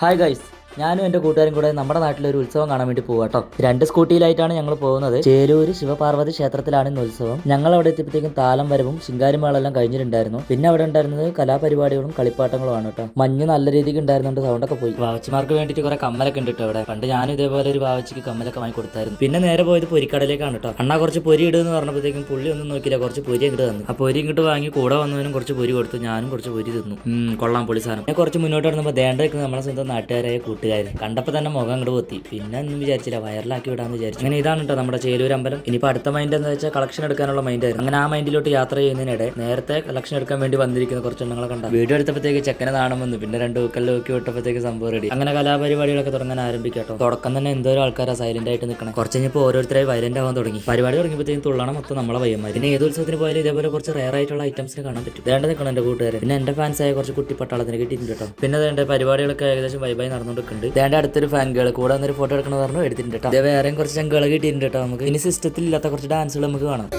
Hi guys, ഞാനും എന്റെ കൂട്ടുകാരും കൂടെ നമ്മുടെ നാട്ടിലെ ഒരു ഉത്സവം കാണാൻ വേണ്ടി പോവാ കേട്ടോ രണ്ട് സ്കൂട്ടിയിലായിട്ടാണ് ഞങ്ങൾ പോകുന്നത്. ചേരൂര് ശിവപാർവതി ക്ഷേത്രത്തിലാണ് ഇന്ന് ഉത്സവം. ഞങ്ങൾ അവിടെ എത്തിയപ്പോഴത്തേക്കും താലം വരവും ശിങ്കാരിമേളെല്ലാം കഴിഞ്ഞിട്ടുണ്ടായിരുന്നു. പിന്നെ അവിടെ ഉണ്ടായിരുന്നത് കലാപരിപാടികളും കളിപ്പാട്ടങ്ങളുമാണ് കേട്ടോ മഞ്ഞ് നല്ല രീതിക്ക് ഉണ്ടായിരുന്നുണ്ട് സൗണ്ടൊക്കെ പോയി. വാവച്ചിമാർക്ക് വേണ്ടിയിട്ട് കുറെ കമ്മലൊക്കെ ഉണ്ട് കേട്ടോ അവിടെ പണ്ട് ഞാനും ഇതേപോലെ ഒരു വാവച്ചിക്ക് കമ്മലൊക്കെ വാങ്ങി കൊടുത്തായിരുന്നു. പിന്നെ നേരെ പോയത് പൊരിക്കടലേക്കാണ് കേട്ടോ അണ്ണാ കുറച്ച് പൊരി ഇടുന്ന് പറഞ്ഞപ്പോഴത്തേക്കും പുള്ളി ഒന്നും നോക്കിയില്ല. കുറച്ച് പൊരി ഇങ്ങോട്ട് തന്നു. ആ പൊരി ഇങ്ങോട്ട് വാങ്ങി കൂടെ വന്നവനും കുറച്ച് പൊരി കൊടുത്തു. ഞാനും കുറച്ച് പൊരി തിന്നു. കൊള്ളാം പൊളി സാധനം. കുറച്ച് മുന്നോട്ട് നടന്നപ്പോൾ ദേണ്ടേക്ക് നമ്മുടെ സ്വന്തം നാട്ടുകാരായ കൂട്ടുകാർ കണ്ടപ്പോൾ തന്നെ മുഖം അങ്ങോട്ട് പൊത്തി. പിന്നെ ഒന്നും വിചാരിച്ചില്ല. വയറിലാക്കി വിടാന്ന് വിചാരിച്ചു. അങ്ങനെ ഇതാണ് കേട്ടോ നമ്മുടെ ചേലൂർ അമ്പലം. ഇനിയിപ്പോൾ അടുത്ത മൈൻഡ് എന്ന് വെച്ചാൽ കളക്ഷൻ എടുക്കാനുള്ള മൈൻഡ് ആയിരുന്നു. അങ്ങനെ ആ മൈൻഡിലോട്ട് യാത്ര ചെയ്യുന്നതിനിടെ നേരത്തെ കളക്ഷൻ എടുക്കാൻ വേണ്ടി വന്നിരിക്കുന്ന കുറച്ച് എണ്ണങ്ങളെ കണ്ട. വീഡിയോ എടുത്തപ്പോഴത്തേക്ക് ചെക്കനെ നാണം വന്നു. പിന്നെ രണ്ട് ഊക്കല്ല് നോക്കി വിട്ടപ്പോഴത്തേക്ക് സംഭവം റെഡി അങ്ങനെ കലാപരിപാടികളൊക്കെ തുടങ്ങാൻ ആരംഭിക്കാട്ടോ തുടക്കം തന്നെ എന്തോരം ആൾക്കാരാ സൈലന്റ് ആയിട്ട് നിൽക്കണം കുറച്ച് കഴിഞ്ഞപ്പോൾ ഓരോരുത്തരായി വയലന്റ് ആവാൻ തുടങ്ങി. പരിപാടി തുടങ്ങിയപ്പോഴത്തേക്കും തുള്ളണം മൊത്തം നമ്മളെ പയ്യന്മാർ പിന്നെ ഏത് ഉത്സവത്തിന് പോയാലും ഇതേപോലെ കുറച്ച് റയർ ആയിട്ടുള്ള ഐറ്റംസിന് കാണാൻ പറ്റും. രണ്ട് നിൽക്കണം എന്റെ കൂട്ടുകാരൻ പിന്നെ എന്റെ ഫാൻസായ കുറച്ച് കുട്ടി പട്ടാളത്തിന് കിട്ടിയിട്ടുണ്ട് കേട്ടോ പിന്നെ വേണ്ട പരിപാടികളൊക്കെ ഏകദേശം വൈബായി നടന്നുകൊണ്ടിരിക്കുന്നുണ്ട് വേണ്ട അടുത്തൊരു ഫാൻ ഗേൾ കൂടെ വന്നൊരു ഫോട്ടോ എടുക്കണമെന്ന് പറഞ്ഞു എടുത്തിട്ടുണ്ട് കേട്ടോ അതേ വേറെയും കുറച്ച് ചങ്കുകൾ കിട്ടിയിട്ടുണ്ട് കേട്ടോ നമുക്ക്. ഇനി സിസ്റ്റത്തിൽ ഇല്ലാത്ത കുറച്ച് ഡാൻസുകൾ നമുക്ക് കാണാം.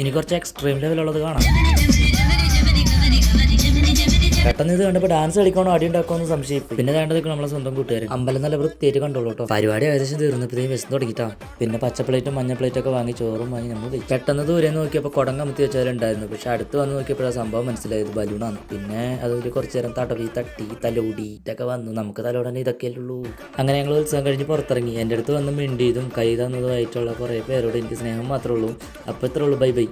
ഇനി കുറച്ച് എക്സ്ട്രീം ലെവലുള്ളത് കാണാം. പെട്ടെന്ന് ഇത് കണ്ടപ്പോൾ ഡാൻസ് കളിക്കണോ അടി ഉണ്ടാക്കുമോ എന്ന് സംശയിക്കും പിന്നെ വേണ്ടതൊക്കെ നമ്മളെ സ്വന്തം കൂട്ടുകാർ അമ്പലം നല്ല വൃത്തിയായിട്ട് കണ്ടോളൂ കേട്ടോ. പരിപാടി ഏകദേശം തീർന്നപ്പോഴത്തേക്കും വിശന്ന് തുടങ്ങിട്ടാ പിന്നെ പച്ച പ്ലേറ്റും മഞ്ഞ പ്ലേറ്റും ഒക്കെ വാങ്ങി ചോറും വാങ്ങി നമ്മൾ. പെട്ടെന്ന് ദൂരെ നോക്കിയപ്പോൾ കുടം കമത്തി വെച്ചവരുണ്ടായിരുന്നു പക്ഷെ അടുത്ത് വന്ന് നോക്കിയപ്പോഴാണ് സംഭവം മനസ്സിലായത് ബലൂണാണ്. പിന്നെ അതൊരു കുറച്ച് നേരം തടവി തട്ടി തലോടി ഇതൊക്കെ വന്നു. നമുക്ക് തലോടാൻ ഇതൊക്കെയല്ലേ ഉള്ളൂ. അങ്ങനെ ഞങ്ങൾ ഉത്സവം കഴിഞ്ഞ് പുറത്തിറങ്ങി. എന്റെ അടുത്ത് വന്ന് മിണ്ടിയതും കൈ തന്നതുമായിട്ടുള്ള കുറേ പേരോട് എനിക്ക് സ്നേഹം മാത്രമേ ഉള്ളൂ. അപ്പോൾ ഇത്രേ ഉള്ളൂ. Bye bye.